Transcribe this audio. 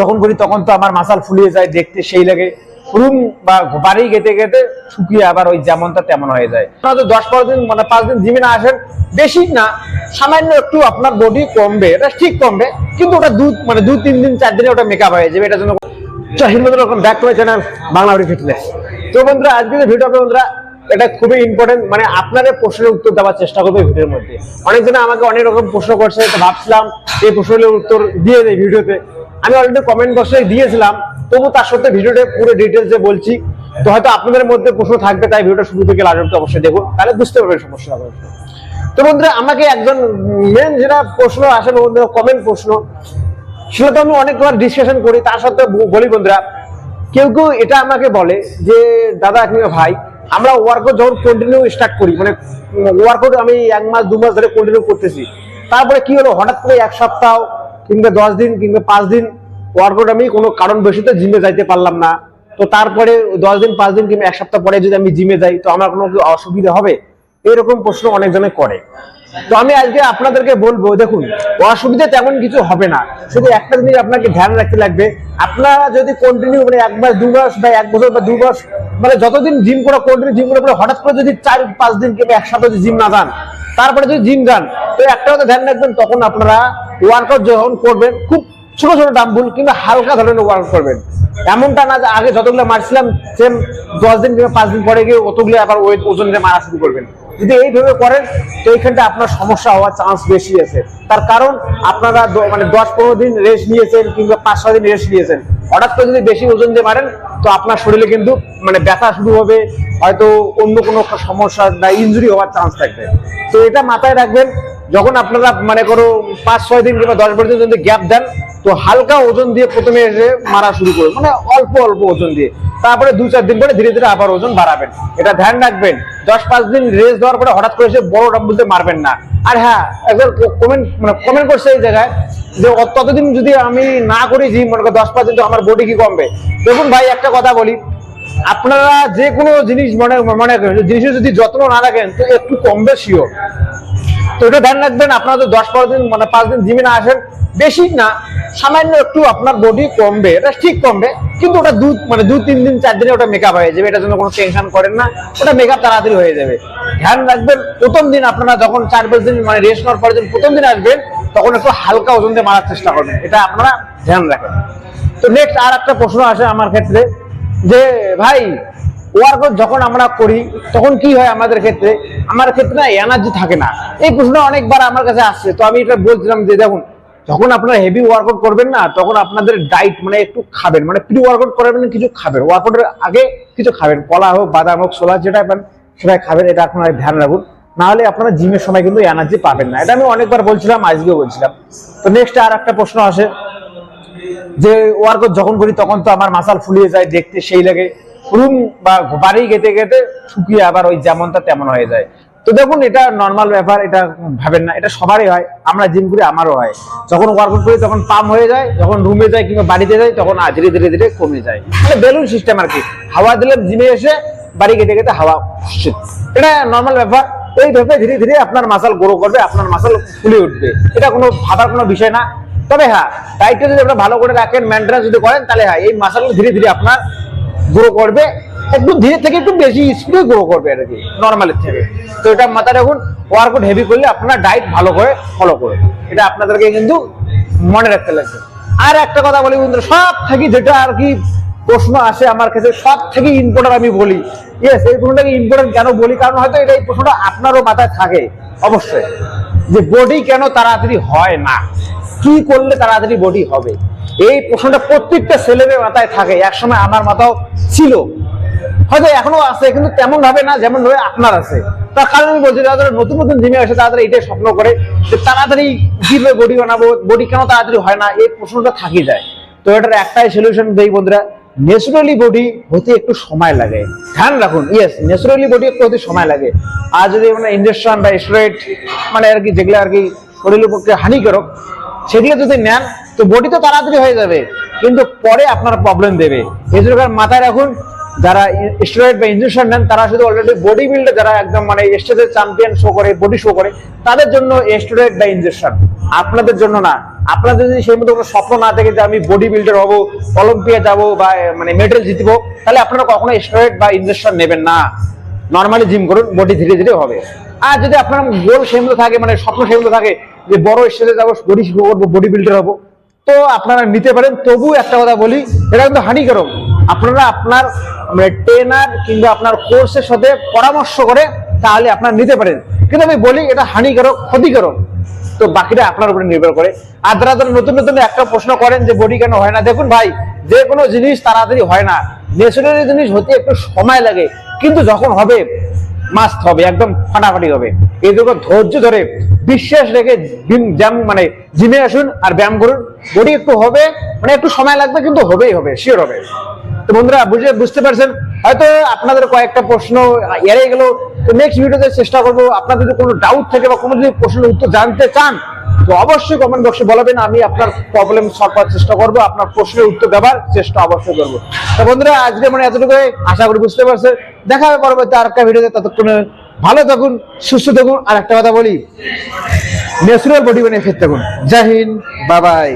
যখন করি, তখন তো আমার মাসাল ফুলিয়ে যায়, দেখতে সেই লাগে। রুম বা বাড়ি গেতে গেতে শুকিয়ে আবার ওই যেমনটা তেমন হয়ে যায়। আপনারা দশ পনেরো দিন মানে পাঁচ দিন জিমে না আসেন, বেশি না, সামান্য একটু আপনার বডি কমবে, এটা ঠিক কমবে, কিন্তু ওটা দু মানে দু, তিন দিন, চার দিনে ওটা মেকআপ হয়ে যাবে, এটার জন্য back to channel Bangla fitness তো বন্ধুরা ভিডিও বন্ধুরা, এটা খুবই ইম্পর্টেন্ট মানে আপনাদের প্রশ্নের উত্তর দেওয়ার চেষ্টা করবে ভিডিওর মধ্যে। অনেকজনে আমাকে অনেক রকম প্রশ্ন করছে ভাবছিলাম এই প্রশ্নের উত্তর দিয়ে দেয় ভিডিওতে আমি অলরেডি কমেন্ট বক্সে দিয়েছিলাম, তবু তার সত্ত্বে ভিডিওটা পুরো ডিটেলসে বলছি। তো হয়তো আপনাদের মধ্যে প্রশ্ন থাকবে, তাই ভিডিওটা শুরু থেকে লাস্ট অবশ্যই দেখুন, তাহলে বুঝতে পারবেন সমস্যা হবে। তো বন্ধুরা, আমাকে একজন মেন যেটা প্রশ্ন আসে বন্ধুরা কমেন্ট প্রশ্ন, সেটা তো আমি অনেকবার ডিসকাশন করি, তার সত্ত্বেও বলি বন্ধুরা, কেউ কেউ এটা আমাকে বলে যে, দাদা কিংবা ভাই, আমরা ওয়ার্কআউট যখন কন্টিনিউ স্টার্ট করি মানে ওয়ার্কআউট আমি এক মাস, দু মাস ধরে কন্টিনিউ করতেছি, তারপরে কি হলো? হঠাৎ করে এক সপ্তাহ কিংবা দশ দিন কিংবা পাঁচ দিন ওয়ার্কআউট আমি কোনো কারণ বসিতে জিমে যাইতে পারলাম না। তো তারপরে দশ দিন, পাঁচ দিন কিংবা এক সপ্তাহ পরে যদি আমি জিমে যাই, তো আমার কোনো অসুবিধা হবে? এরকম প্রশ্ন অনেকজনে করে। তো আমি আজকে আপনাদেরকে বলব, দেখুন, অসুবিধা তেমন কিছু হবে না। শুধু একটা জিনিস আপনাকে ধ্যান রাখতে লাগবে, আপনারা যদি কন্টিনিউ মানে এক মাস, দু মাস বা এক বছর বা দু মাস মানে যতদিন জিম করা কন্টিনিউ জিম করার পরে হঠাৎ করে যদি চার, পাঁচ দিন কিংবা এক সপ্তাহ জিম না যান, তারপরে যদি জিম যান, তো একটা কথা ধ্যান রাখবেন, তখন আপনারা ওয়ার্কআউট যখন করবেন, খুব ছোট ছোট ডাম্বুল কিংবা হালকা ধরনের ওয়ার্ক করবেন। এমনটা না যে আগে যতগুলো মারছিলাম সেম দশ দিন কিংবা পাঁচ দিন পরে গিয়ে অতগুলো আবার ওয়েট ওজন দিয়ে মারা শুরু করবেন। যদি এইভাবে করেন, তো এইখানটা আপনার সমস্যা হওয়ার চান্স বেশি আছে। তার কারণ আপনারা মানে দশ পনেরো দিন রেস্ট নিয়েছেন কিংবা পাঁচ ছয় দিন রেস্ট নিয়েছেন। হঠাৎ করে যদি বেশি ওজন দিয়ে মারেন, তো আপনার শরীরে কিন্তু মানে ব্যথা শুরু হবে, হয়তো অন্য কোনো সমস্যা বা ইনজুরি হওয়ার চান্স থাকবে। তো এটা মাথায় রাখবেন যখন আপনারা মানে করো পাঁচ, ছয় দিন কিংবা দশ বারো দিন যদি গ্যাপ দেন, তো হালকা ওজন দিয়ে প্রথমে এসে মারা শুরু করবে মানে অল্প অল্প ওজন দিয়ে। তারপরে দু, চার দিন পরে ধীরে ধীরে আবার ওজন বাড়াবেন। এটা ধ্যান রাখবেন। দশ, পাঁচ দিন রেস্ট দেওয়ার পরে হঠাৎ করে এসে বড় ডাম্বুলতে মারবেন না। আর হ্যাঁ একবার কমেন্ট মানে কমেন্ট করছে এই জায়গায় যে ততদিন যদি আমি না করি জিম মনে করো দশ, পাঁচ দিন তো আমার বডি কি কমবে? দেখুন ভাই, একটা কথা বলি। আপনারা যে কোনো জিনিস মনে মনে জিনিসের যদি যত্ন না রাখেন, তো একটু কমবে শিওর তো এটা ধ্যান রাখবেন, আপনারা তো দশ পনেরো দিন মানে পাঁচ দিন জিমে না আসেন, বেশি না, সামান্য একটু আপনার বডি কমবে, এটা ঠিক কমবে, কিন্তু ওটা দু মানে দু, তিন দিন, চার দিনে ওটা মেকআপ হয়ে যাবে এটার জন্য কোনো টেনশন করেন না, ওটা মেকআপ তাড়াতাড়ি হয়ে যাবে। ধ্যান রাখবেন, প্রথম দিন আপনারা যখন চার পাঁচ দিন মানে রেস্ট নেওয়ার পরে যখন প্রথম দিন আসবেন, তখন একটু হালকা ওজন দিয়ে মারার চেষ্টা করবেন, এটা আপনারা ধ্যান রাখেন। তো নেক্সট আর একটা প্রশ্ন আসে আমার ক্ষেত্রে, যে ভাই ওয়ার্কআউট যখন আমরা করি, তখন কি হয় আমাদের ক্ষেত্রে? আমার ক্ষেত্রে না এনার্জি থাকে না। এই প্রশ্ন অনেকবার আমার কাছে আসছে। তো আমি এটা বলছিলাম যে দেখুন, যখন আপনারা হেভি ওয়ার্কআউট করবেন না, তখন আপনাদের ডাইট মানে একটু খাবেন। মানে প্রি ওয়ার্কআউট করবেন কিছু খাবেন। ওয়ার্কআউটের আগে কিছু খাবেন। কলা হোক, বাদাম হোক, ছোলা, যেটা পাবেন সেটাই খাবেন। এটা আপনারা ধ্যান রাখুন। না হলে আপনারা জিমের সময় কিন্তু এনার্জি পাবেন না। এটা আমি অনেকবার বলছিলাম, আজকেও বলছিলাম। তো নেক্সট আর একটা প্রশ্ন আসে। যে ওয়ার্কআউট যখন করি, তখন তো আমার মাসাল ফুলিয়ে যায়, দেখতে সেই লাগে। রুম বা বাড়ি গেতে গেতে শুকিয়ে আবার ওই যেমনটা তেমন হয়ে যায়। তো দেখুন, এটা নর্মাল ব্যাপার, এটা ভাবেন না, এটা সবারই হয়, আমরা জিম করি, আমারও হয়। যখন ওয়ার্কআউট করি, তখন পাম হয়ে যায়, যখন রুমে যায় কিংবা বাড়িতে যায় তখন ধীরে ধীরে ধীরে কমে যায়। মানে বেলুন সিস্টেম আর কি, হাওয়া দিলে জিমে এসে বাড়ি গেতে গেতে হাওয়া। এটা নর্মাল ব্যাপার এইভাবে ধীরে ধীরে আপনার মাসাল গ্রো করবে, আপনার মাসাল ফুলে উঠবে। এটা কোনো ভাবার কোনো বিষয় না। তবে হ্যাঁ ডায়েটটা যদি আপনারা ভালো করে রাখেন মেনটেন্স যদি করেন, তাহলে হ্যাঁ এই মাসালগুলো ধীরে ধীরে আপনার গ্রো করবে, একটু ধীরে থেকে একটু বেশি স্পিডে গ্রো করবে আর কি নর্মালের থেকে। তো এটা মাথায় রাখুন ওয়ার্কআউট হেভি করলে আপনার ডায়েট ভালো করে ফলো করে এটা আপনাদেরকে কিন্তু মনে রাখতে লাগবে। আর একটা কথা বলি বন্ধুরা সব থেকে যেটা আর কি প্রশ্ন আসে আমার কাছে সব থেকে ইম্পর্টেন্ট আমি বলি। ইয়েস এই প্রশ্নটাকে ইম্পর্টেন্ট কেন বলি? কারণ হয়তো এটা এই প্রশ্নটা আপনারও মাথায় থাকে, অবশ্যই। যে বডি কেন তাড়াতাড়ি হয় না? কি করলে তাড়াতাড়ি বডি হবে? এই প্রশ্নটা প্রত্যেকটা ছেলেদের মাথায় থাকে। একসময় আমার মাথাও ছিল। হয়তো এখনও আছে, কিন্তু তেমন ভাবে না যেমন ভাবে আপনার আছে। তার কারণ আমি বলছি, যারা নতুন নতুন জিমে আসে তাড়াতাড়ি এটাই স্বপ্ন করে যে তাড়াতাড়ি কীভাবে বডি বানাবো। বডি কেন তাড়াতাড়ি হয় না? এই প্রশ্নটা থাকি যায়। তো এটার একটাই সলিউশন দেই বন্ধুরা ন্যাচুরালি বডি হতে একটু সময় লাগে। ধ্যান রাখুন ইয়েস ন্যাচুরালি বডি একটু হতে সময় লাগে। আর যদি মানে ইঞ্জেকশন বা স্টেরয়েড মানে আর কি যেগুলো আর কি শরীরের পক্ষে হানিকারক, সেগুলো যদি নেন তো বডি তো তাড়াতাড়ি হয়ে যাবে, কিন্তু পরে আপনার প্রবলেম দেবে। এই জন্য মাথায় রাখুন, যারা স্টেরয়েড বা ইঞ্জেকশন নেন, তারা শুধু অলরেডি বডি বিল্ডে যারা একদম মানে স্টেজের চ্যাম্পিয়ন শো করে বডি শো করে, তাদের জন্য স্টেরয়েড বা ইঞ্জেকশন আপনাদের জন্য না। আপনাদের যদি সেই মতো কোনো স্বপ্ন না থাকে যে আমি বডি বিল্ডার হব অলিম্পিয়া যাব বা মানে মেডেল জিতবো, তাহলে আপনারা কখনো স্টেরয়েড বা ইঞ্জেকশন নেবেন না। নর্মালি জিম করুন বডি ধীরে ধীরে হবে। আর যদি আপনার গোল সেই মতো থাকে মানে স্বপ্ন সেই মতো থাকে, যে বড় স্টেজে যাব বডি করব বডি বিল্ডার হব তো আপনারা নিতে পারেন, তবু একটা কথা বলি, এটা কিন্তু হানিকারক। আপনারা আপনার ট্রেনার কিংবা আপনার কোর্সের সাথে পরামর্শ করে তাহলে আপনারা নিতে পারেন। কিন্তু আমি বলি, এটা হানিকারক, ক্ষতিকারক। তো বাকিটা আপনার উপরে নির্ভর করে। আর যারা যারা নতুন নতুন একটা প্রশ্ন করেন যে বডি কেন হয় না, দেখুন ভাই, যে কোনো জিনিস তাড়াতাড়ি হয় না। ন্যাচারালি জিনিস হতে একটু সময় লাগে। কিন্তু যখন হবে মাস্ট হবে, একদম ফাটাফাটি হবে। এই দুটো ধৈর্য ধরে বিশ্বাস রেখে জ্যাম মানে জিমে আসুন আর ব্যায়াম করুন। বডি একটু হবে মানে একটু সময় লাগবে, কিন্তু হবেই হবে শিওর হবে। তো বন্ধুরা, বুঝে, বুঝতে পারছেন? হয়তো আপনাদের কয়েকটা প্রশ্ন এড়ে গেল। তো নেক্সট ভিডিওতে চেষ্টা করব আপনাদের যদি কোনো ডাউট থাকে বা কোনো যদি প্রশ্নের উত্তর জানতে চান, তো অবশ্যই কমেন্ট বক্সে বলবেন, আমি আপনার প্রবলেম সলভ করার চেষ্টা করব, আপনার প্রশ্নের উত্তর দেওয়ার চেষ্টা অবশ্যই করব। তো বন্ধুরা, আজকে মানে এতটুকু আশা করি বুঝতে পারছেন। দেখা হবে পরবর্তী আর একটা ভিডিওতে, ততক্ষণে ভালো থাকুন, সুস্থ থাকুন, আর একটা কথা বলি ন্যাচুরাল বডি বানিয়ে ফিরতে থাকুন। জাহিন বাবাই।